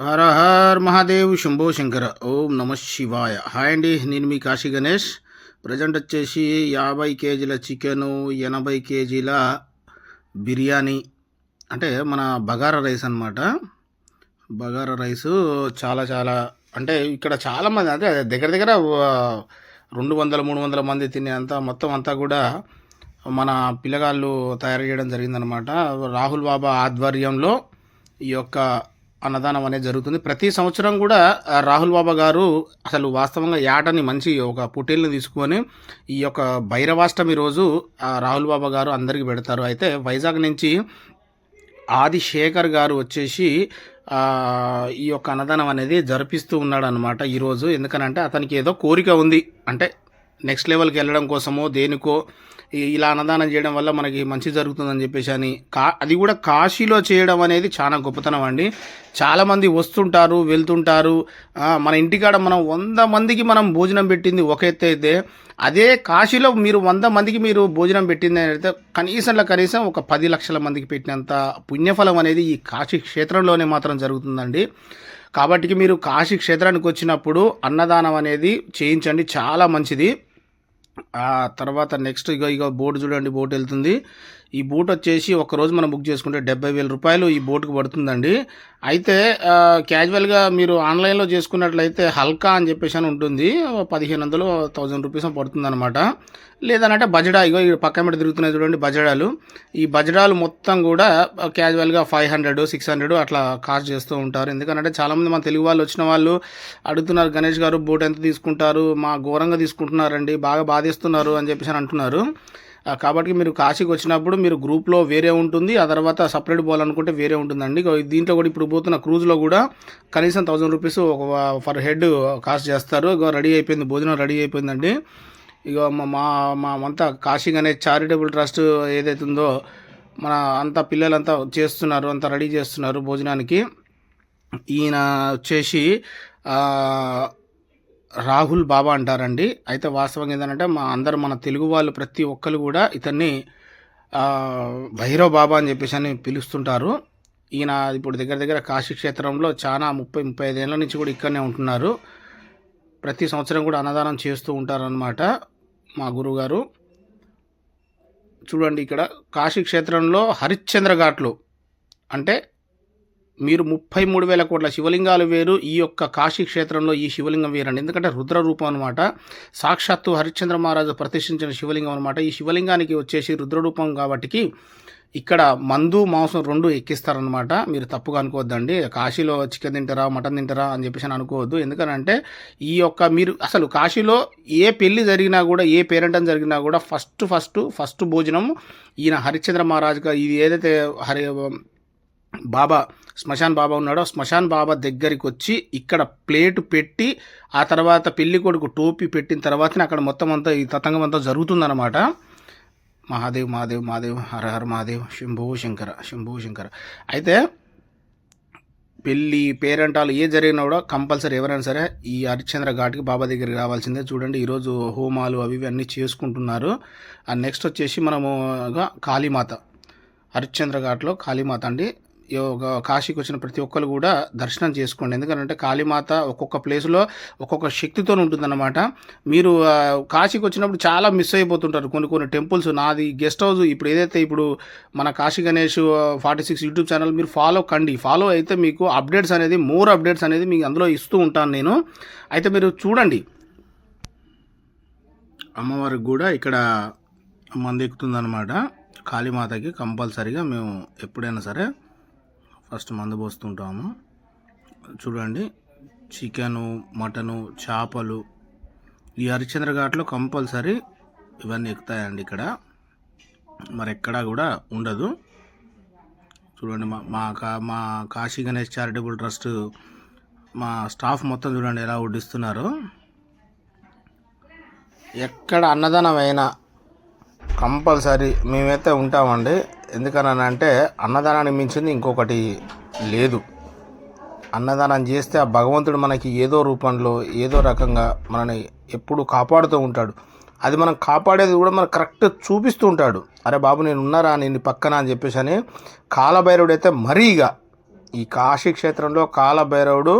హర her Mahadev Shambho Shankara. ఓం నమ శివాయ. Hi అండి నేను మీ కాశీ గణేష్. ప్రజెంట్ వచ్చేసి యాభై కేజీల చికెను ఎనభై కేజీల బిర్యానీ. అంటే మన బగారా రైస్ అన్నమాట. బగారా రైస్ చాలా చాలా అంటే ఇక్కడ చాలామంది అంటే దగ్గర దగ్గర రెండు వందల మూడు వందల మంది తినే అంతా మొత్తం అంతా కూడా మన పిల్లగాళ్ళు తయారు చేయడం జరిగిందనమాట రాహుల్ బాబా ఆధ్వర్యంలో ఈ యొక్క అన్నదానం అనేది జరుగుతుంది. ప్రతి సంవత్సరం కూడా రాహుల్ బాబా గారు అసలు వాస్తవంగా యాటని మంచి ఒక పుటీల్ని తీసుకొని ఈ యొక్క భైరవాష్టమి రోజు రాహుల్ బాబా గారు అందరికీ పెడతారు. అయితే వైజాగ్ నుంచి ఆదిశేఖర్ గారు వచ్చేసి ఈ యొక్క అన్నదానం అనేది జరిపిస్తూ ఉన్నాడు అనమాట ఈరోజు ఎందుకనంటే అతనికి ఏదో కోరిక ఉంది. అంటే నెక్స్ట్ లెవెల్కి వెళ్ళడం కోసమో దేనికో ఇలా అన్నదానం చేయడం వల్ల మనకి మంచి జరుగుతుందని చెప్పేసి అని కా అది కూడా కాశీలో చేయడం అనేది చాలా గొప్పతనం అండి. చాలామంది వస్తుంటారు వెళ్తుంటారు. మన ఇంటికాడ మనం వంద మందికి మనం భోజనం పెట్టింది ఒక ఎత్తు అయితే అదే కాశీలో మీరు వంద మందికి మీరు భోజనం పెట్టింది అయితే కనీసంలో కనీసం ఒక పది లక్షల మందికి పెట్టినంత పుణ్యఫలం అనేది ఈ కాశీ క్షేత్రంలోనే మాత్రం జరుగుతుందండి. కాబట్టి మీరు కాశీ క్షేత్రానికి వచ్చినప్పుడు అన్నదానం అనేది చేయించండి చాలా మంచిది. ఆ తర్వాత నెక్స్ట్ ఇక ఇక బోట్ చూడండి బోట్ వెళ్తుంది. ఈ బూట్ వచ్చేసి ఒకరోజు మనం బుక్ చేసుకుంటే డెబ్బై వేల రూపాయలు ఈ బోట్కి పడుతుందండి. అయితే క్యాజువల్గా మీరు ఆన్లైన్లో చేసుకున్నట్లయితే హల్కా అని చెప్పేసి అని ఉంటుంది. పదిహేను వందలు థౌజండ్ రూపీస్ పడుతుంది అనమాట లేదనంటే బజడా ఇగో ఈ పక్క మీద తిరుగుతున్నాయి చూడండి బజడాలు. ఈ బజడాలు మొత్తం కూడా క్యాజువల్గా ఫైవ్ హండ్రెడ్ సిక్స్ హండ్రెడ్ అట్లా కాస్ట్ చేస్తూ ఉంటారు. ఎందుకంటే చాలామంది మన తెలుగు వాళ్ళు వచ్చిన వాళ్ళు అడుగుతున్నారు గణేష్ గారు బోట్ ఎంత తీసుకుంటారు? మా ఘోరంగా తీసుకుంటున్నారండి బాగా బాధిస్తున్నారు అని చెప్పేసి అని అంటున్నారు. కాబట్టి మీరు కాశీకి వచ్చినప్పుడు మీరు గ్రూప్లో వేరే ఉంటుంది ఆ తర్వాత సపరేట్ పోవాలనుకుంటే వేరే ఉంటుందండి. ఇగో దీంట్లో కూడా ఇప్పుడు పోతున్న క్రూజ్లో కూడా కనీసం థౌజండ్ రూపీస్ ఒక ఫర్ హెడ్ కాస్ట్ చేస్తారు. ఇక రెడీ అయిపోయింది భోజనం రెడీ అయిపోయిందండి. ఇక మా మా అంతా కాశీ అనే చారిటబుల్ ట్రస్ట్ ఏదైతే ఉందో మన అంతా పిల్లలంతా చేస్తున్నారు అంతా రెడీ చేస్తున్నారు భోజనానికి. ఈయన వచ్చేసి రాహుల్ బాబా అంటారండి. అయితే వాస్తవంగా ఏంటంటే మా అందరు మన తెలుగు వాళ్ళు ప్రతి ఒక్కరు కూడా ఇతన్ని భైరవ్ బాబా అని చెప్పేసి అని పిలుస్తుంటారు. ఈయన ఇప్పుడు దగ్గర దగ్గర కాశీ క్షేత్రంలో చాలా ముప్పై ముప్పై ఐదేళ్ళ నుంచి కూడా ఇక్కడనే ఉంటున్నారు. ప్రతి సంవత్సరం కూడా అన్నదానం చేస్తూ ఉంటారనమాట మా గురువుగారు. చూడండి ఇక్కడ కాశీ క్షేత్రంలో హరిశ్చంద్ర ఘాట్లు అంటే మీరు ముప్పై మూడు వేల కోట్ల శివలింగాలు వేరు. ఈ యొక్క కాశీ క్షేత్రంలో ఈ శివలింగం వేరండి. ఎందుకంటే రుద్ర రూపం అనమాట సాక్షాత్తు హరిశ్చంద్ర మహారాజు ప్రతిష్ఠించిన శివలింగం అనమాట ఈ శివలింగానికి వచ్చేసి రుద్ర రూపం కాబట్టికి ఇక్కడ మందు మాంసం రెండు ఎక్కిస్తారనమాట మీరు తప్పుగా అనుకోవద్దండి. కాశీలో చికెన్ తింటారా మటన్ తింటారా అని చెప్పేసి అని అనుకోవద్దు. ఎందుకనంటే ఈ యొక్క మీరు అసలు కాశీలో ఏ పెళ్ళి జరిగినా కూడా ఏ పేరెంటం జరిగినా కూడా ఫస్ట్ ఫస్ట్ ఫస్ట్ భోజనం ఈయన హరిశ్చంద్ర మహారాజుగా. ఇది ఏదైతే హరి బాబా శ్మశాన్ బాబా ఉన్నాడో శ్మశాన్ బాబా దగ్గరికి వచ్చి ఇక్కడ ప్లేట్ పెట్టి ఆ తర్వాత పెళ్ళి కొడుకు టోపీ పెట్టిన తర్వాతనే అక్కడ మొత్తం అంతా ఈ తతంగం అంతా జరుగుతుందన్నమాట. మహాదేవ్ మహాదేవ్ మహాదేవ్ హర హర మహాదేవ్ శంభో శంకర శంభో శంకర. అయితే పెళ్ళి పేరెంటాలు ఏ జరిగినా కూడా కంపల్సరీ ఎవరైనా సరే ఈ హరిశ్చంద్ర ఘాట్కి బాబా దగ్గరికి రావాల్సిందే. చూడండి ఈరోజు హోమాలు అవి ఇవి అన్నీ చేసుకుంటున్నారు. ఆ నెక్స్ట్ వచ్చేసి మనము కాళీమాత హరిశ్చంద్ర ఘాట్లో కాళీమాత అండి. కాశీకి వచ్చిన ప్రతి ఒక్కరు కూడా దర్శనం చేసుకోండి. ఎందుకంటే కాళీమాత ఒక్కొక్క ప్లేస్లో ఒక్కొక్క శక్తితో ఉంటుందన్నమాట. మీరు కాశీకి వచ్చినప్పుడు చాలా మిస్ అయిపోతుంటారు. కొన్ని కొన్ని టెంపుల్స్ నాది గెస్ట్ హౌస్ ఇప్పుడు ఏదైతే ఇప్పుడు మన Kashi Ganesh forty six YouTube channel మీరు ఫాలో కండి. ఫాలో అయితే మీకు అప్డేట్స్ అనేది మోర్ అప్డేట్స్ అనేది మీకు అందులో ఇస్తూ ఉంటాను నేను. అయితే మీరు చూడండి. అమ్మవారికి కూడా ఇక్కడ మంది ఎక్కుతుందన్నమాట. కాళీమాతకి కంపల్సరీగా మేము ఎప్పుడైనా సరే ఫస్ట్ మందు పోస్తుంటాము. చూడండి చికెను మటను చేపలు ఈ హరిశ్చంద్ర ఘాట్లో కంపల్సరీ ఇవన్నీ ఎక్కుతాయండి ఇక్కడ. మరి ఎక్కడా కూడా ఉండదు. చూడండి మా మా కా- మా కాశీ గణేష్ చారిటబుల్ ట్రస్ట్ మా స్టాఫ్ మొత్తం చూడండి ఎలా వడ్డిస్తున్నారు. ఎక్కడ అన్నదానం అయినా కంపల్సరీ మేమైతే ఉంటామండి. ఎందుకనంటే అన్నదానాన్ని మించింది ఇంకొకటి లేదు. అన్నదానం చేస్తే ఆ భగవంతుడు మనకి ఏదో రూపంలో ఏదో రకంగా మనని ఎప్పుడు కాపాడుతూ ఉంటాడు. అది మనం కాపాడేది కూడా మనకు కరెక్ట్ చూపిస్తూ ఉంటాడు. అరే బాబు నేను ఉన్నారా నేను పక్కన అని చెప్పేసి అని కాలభైరవుడు అయితే మరీగా ఈ కాశీ క్షేత్రంలో కాలభైరవుడు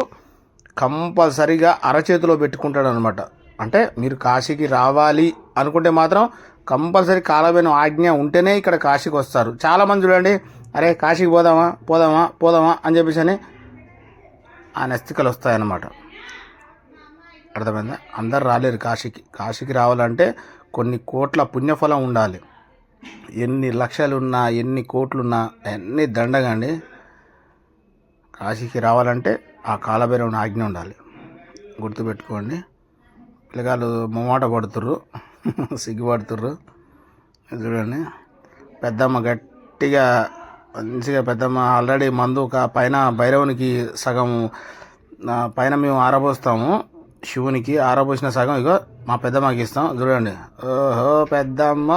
కంపల్సరిగా అరచేతిలో పెట్టుకుంటాడు అనమాట అంటే మీరు కాశీకి రావాలి అనుకుంటే మాత్రం కంపల్సరీ కాలమైన ఆజ్ఞ ఉంటేనే ఇక్కడ కాశీకి వస్తారు. చాలామంది చూడండి అరే కాశీకి పోదామా పోదామా పోదామా అని చెప్పేసి అని ఆ నెస్తికలు వస్తాయన్నమాట. అర్థమైందా? అందరు రాలేరు కాశీకి. కాశీకి రావాలంటే కొన్ని కోట్ల పుణ్యఫలం ఉండాలి. ఎన్ని లక్షలు ఉన్నా ఎన్ని కోట్లున్నా అన్నీ దండగండి కాశీకి రావాలంటే ఆ కాలభైరవుని ఆజ్ఞ ఉండాలి. గుర్తుపెట్టుకోండి. పిల్లగాళ్ళు మొమాట పడుతుర్రు సిగ్గుపడుతుర్రు. చూడండి. పెద్దమ్మ గట్టిగా మంచిగా పెద్దమ్మ ఆల్రెడీ మందు ఒక పైన భైరవునికి సగం పైన మేము ఆరబోస్తాము. శివునికి ఆరబోసిన సగం. ఇగో మా పెద్దమ్మకి ఇస్తాం. చూడండి. ఓహో పెద్దమ్మ.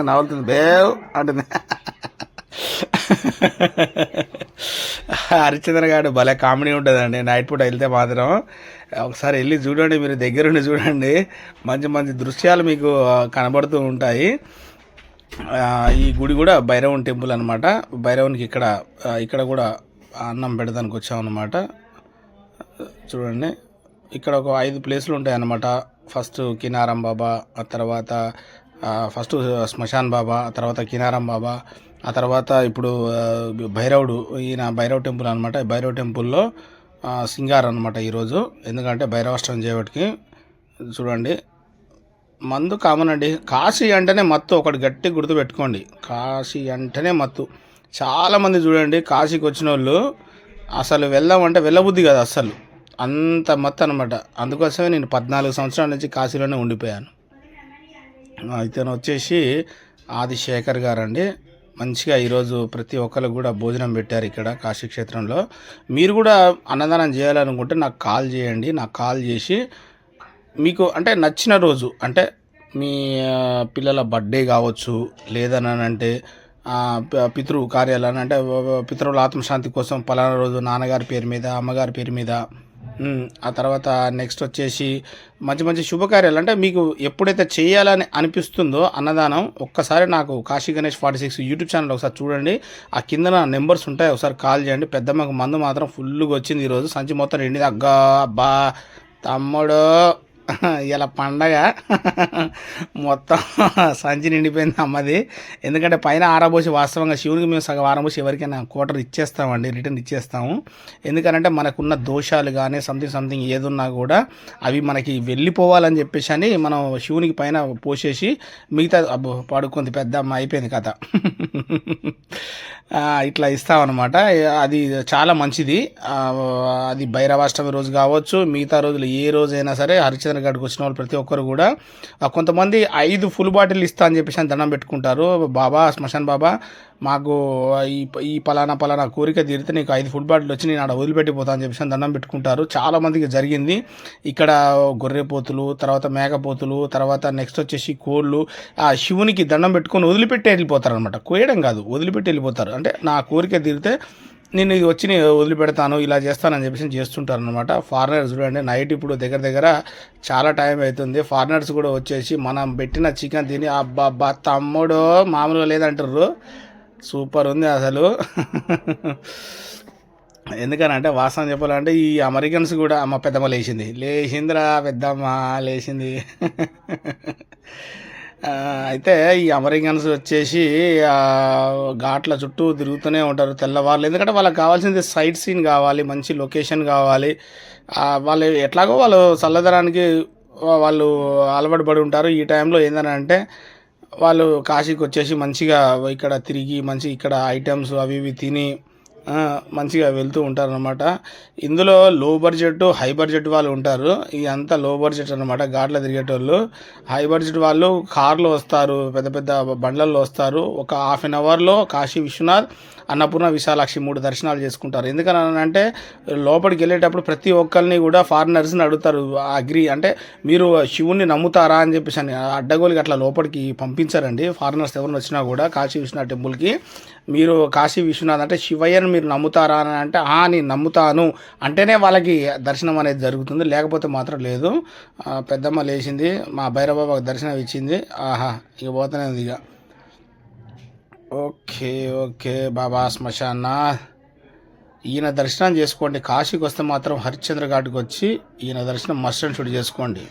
నవ్వుతుంది. బేవ్ అంటుంది. హరిచంద్ర గారు భలే కామెడీ ఉంటుందండి. నైట్ పూట వెళ్తే మాత్రం ఒకసారి వెళ్ళి చూడండి మీరు దగ్గరుండి చూడండి. మంచి మంచి దృశ్యాలు మీకు కనబడుతూ ఉంటాయి. ఈ గుడి కూడా భైరవన్ టెంపుల్ అనమాట భైరవునికి ఇక్కడ ఇక్కడ కూడా అన్నం పెడదానికి వచ్చామన్నమాట చూడండి. ఇక్కడ ఒక ఐదు ప్లేసులు ఉంటాయి అన్నమాట ఫస్ట్ కినారం బాబా ఆ తర్వాత ఫస్ట్ శ్మశాన్ బాబా ఆ తర్వాత కినారం బాబా ఆ తర్వాత ఇప్పుడు భైరవుడు ఈయన భైరవ్ టెంపుల్ అనమాట భైరవ్ టెంపుల్లో సింగార్ అనమాట ఈరోజు. ఎందుకంటే భైరవాష్టం చేయబట్టి చూడండి. మందు కామన్ అండి. కాశీ అంటేనే మత్తు ఒకటి గట్టి గుర్తు పెట్టుకోండి. కాశీ అంటేనే మత్తు. చాలామంది చూడండి కాశీకి వచ్చిన వాళ్ళు అసలు వెళ్దామంటే వెళ్ళబుద్ధి కదా అసలు అంత మత్తు అనమాట అందుకోసమే నేను పద్నాలుగు సంవత్సరాల నుంచి కాశీలోనే ఉండిపోయాను. ఇతను వచ్చేసి ఆదిశేఖర్ గారండి. గారు అండి మంచిగా ఈరోజు ప్రతి ఒక్కరు కూడా భోజనం పెట్టారు ఇక్కడ కాశీ క్షేత్రంలో. మీరు కూడా అన్నదానం చేయాలనుకుంటే నాకు కాల్ చేయండి. నాకు కాల్ చేసి మీకు అంటే నచ్చిన రోజు అంటే మీ పిల్లల బర్త్డే కావచ్చు లేదనంటే పితృ కార్యాలను అంటే పితృల ఆత్మశాంతి కోసం పలానా రోజు నాన్నగారి పేరు మీద అమ్మగారి పేరు మీద ఆ తర్వాత నెక్స్ట్ వచ్చేసి మంచి మంచి శుభకార్యాలు. అంటే మీకు ఎప్పుడైతే చేయాలని అనిపిస్తుందో అన్నదానం ఒక్కసారి నాకు Kashi Ganesh forty six YouTube channel ఒకసారి చూడండి. ఆ కింద నెంబర్స్ ఉంటాయి ఒకసారి కాల్ చేయండి. పెద్దమ్మకు మందు మాత్రం ఫుల్గా వచ్చింది ఈరోజు. సంచి మొత్తం నిండి అగ్గా అబ్బా తమ్ముడు! ఇలా పండగ మొత్తం సంచి నిండిపోయింది అమ్మది. ఎందుకంటే పైన ఆరబోసి వాస్తవంగా శివునికి మేము సగం ఆరబోసి ఎవరికైనా క్వార్టర్ ఇచ్చేస్తామండి రిటర్న్ ఇచ్చేస్తాము. ఎందుకంటే మనకున్న దోషాలు కానీ సంథింగ్ సంథింగ్ ఏదున్నా కూడా అవి మనకి వెళ్ళిపోవాలని చెప్పేసి అని మనం శివునికి పైన పోసేసి మిగతా పడుకుంది పెద్ద అమ్మ అయిపోయింది కథ. ఇట్లా ఇస్తామన్నమాట. అది చాలా మంచిది. అది భైరవాష్టమి రోజు కావచ్చు మిగతా రోజులు ఏ రోజైనా సరే హరిచంద్ర గడికి వచ్చిన వాళ్ళు ప్రతి ఒక్కరు కూడా కొంతమంది ఐదు ఫుల్ బాటిల్ ఇస్తా అని చెప్పేసి అని దండం పెట్టుకుంటారు. బాబా శ్మశాన్ బాబా మాకు ఈ ఈ పలానా పలానా కోరిక తీరితే నీకు ఐదు ఫుల్ బాటిల్ వచ్చి నేను ఆడ వదిలిపెట్టిపోతా అని చెప్పేసి దండం పెట్టుకుంటారు. చాలామందికి జరిగింది. ఇక్కడ గొర్రెపోతులు తర్వాత మేకపోతులు తర్వాత నెక్స్ట్ వచ్చేసి కోళ్ళు ఆ శివునికి దండం పెట్టుకొని వదిలిపెట్టి వెళ్ళిపోతారు అనమాట కోయడం కాదు వదిలిపెట్టి వెళ్ళిపోతారు. అంటే నా కోరిక తీరితే నేను ఇది వచ్చి నేను వదిలిపెడతాను ఇలా చేస్తానని చెప్పేసి చేస్తుంటారు అనమాట ఫారినర్స్ చూడండి నైట్ ఇప్పుడు దగ్గర దగ్గర చాలా టైం అవుతుంది. ఫారినర్స్ కూడా వచ్చేసి మనం పెట్టిన చికెన్ తిని అబ్బా అబ్బా తమ్ముడు మామూలుగా లేదంటారు సూపర్ ఉంది అసలు. ఎందుకనంటే వాస్తవం చెప్పాలంటే ఈ అమెరికన్స్ కూడా అమ్మ పెద్దమ్మ లేచింది. లేచిందిరా పెద్దమ్మ లేచింది. అయితే ఈ అమెరికన్స్ వచ్చేసి ఘాట్ల చుట్టూ తిరుగుతూనే ఉంటారు తెల్లవారులు. ఎందుకంటే వాళ్ళకి కావాల్సింది సైట్ సీన్ కావాలి మంచి లొకేషన్ కావాలి. వాళ్ళు ఎట్లాగో వాళ్ళు చల్లదనానికి వాళ్ళు అలవాటు పడి ఉంటారు. ఈ టైంలో ఏంటని అంటే వాళ్ళు కాశీకి వచ్చేసి మంచిగా ఇక్కడ తిరిగి మంచి ఇక్కడ ఐటమ్స్ అవి ఇవి తిని మంచిగా వెళ్తూ ఉంటారు అనమాట ఇందులో లో బడ్జెట్ హై బడ్జెట్ వాళ్ళు ఉంటారు. ఇదంతా లో బడ్జెట్ అనమాట ఘాట్లో తిరిగేటోళ్ళు. హై బడ్జెట్ వాళ్ళు కార్లో వస్తారు. పెద్ద పెద్ద బండ్లలో వస్తారు. ఒక హాఫ్ అన్ అవర్లో కాశీ విశ్వనాథ్ అన్నపూర్ణ విశాలాక్షి మూడు దర్శనాలు చేసుకుంటారు. ఎందుకని అంటే లోపలికి వెళ్ళేటప్పుడు ప్రతి ఒక్కరిని కూడా ఫారినర్స్ని అడుగుతారు. అగ్రి అంటే మీరు శివుణ్ణి నమ్ముతారా అని చెప్పేసి అని. అడ్డగోలికి అట్లా లోపలికి పంపించారండి. ఫారినర్స్ ఎవరిని వచ్చినా కూడా కాశీ విశ్వనాథ్ టెంపుల్కి. మీరు కాశీ విశ్వనాథ్ అంటే శివయ్యను మీరు నమ్ముతారా అని అంటే ఆ నేను నమ్ముతాను. అంటేనే వాళ్ళకి దర్శనం అనేది జరుగుతుంది. లేకపోతే మాత్రం లేదు. పెద్దమ్మ లేచింది. మా భైరబాబాకు దర్శనం ఇచ్చింది. ఆహా ఇక పోతూనే ఉంది ఇక. ఓకే ఓకే బాబా శ్మశాన. ఈయన దర్శనం చేసుకోండి. కాశీకి వస్తే మాత్రం హరిశ్చంద్ర ఘాట్కి వచ్చి ఈయన దర్శనం మస్ట్ అండ్ షుడ్ చేసుకోండి.